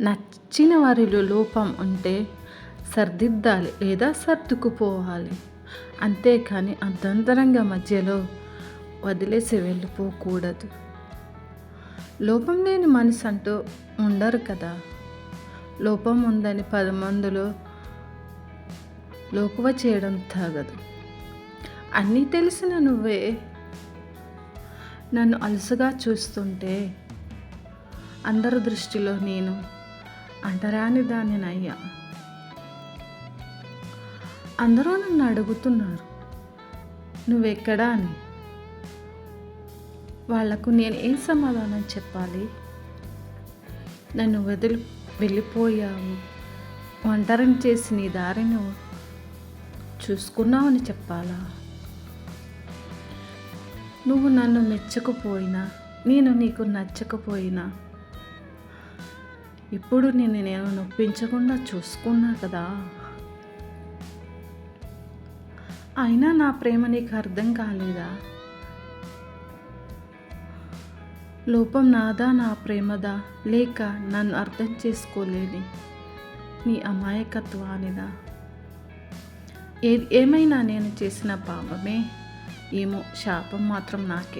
నచ్చిన వారిలో లోపం ఉంటే సర్దిద్దాలి లేదా సర్దుకుపోవాలి. అంతేకాని అర్ధంతరంగా మధ్యలో వదిలేసి వెళ్ళిపోకూడదు. లోపం లేని మనసు అంటూ ఉండరు కదా. లోపం ఉందని పది మందిలో లోకువ చేయడం తాగదు. అన్నీ తెలిసిన నువ్వే నన్ను అలసుగా చూస్తుంటే అందరి దృష్టిలో నేను అంటరాని దానినయ్యా. అందరూ నన్ను అడుగుతున్నారు నువ్వెక్కడా? అని. వాళ్ళకు నేను ఏం సమాధానం చెప్పాలి? నన్ను వదిలి వెళ్ళిపోయావు ఒంటరిని చేసి నీ దారిని చూసుకున్నావని చెప్పాలా? నువ్వు నన్ను మెచ్చకపోయినా నేను నీకు నచ్చకపోయినా ఇప్పుడు నిన్ను నేను నొప్పించకుండా చూసుకున్నా కదా. అయినా నా ప్రేమ నీకు అర్థం కాలేదా? లోపం నాదా నా ప్రేమదా? లేక నన్ను అర్థం చేసుకోలేని నీ అమాయకత్వానిదా? ఏది ఏమైనా నేను చేసిన పాపమే? ఏమో శాపం మాత్రం నాకే.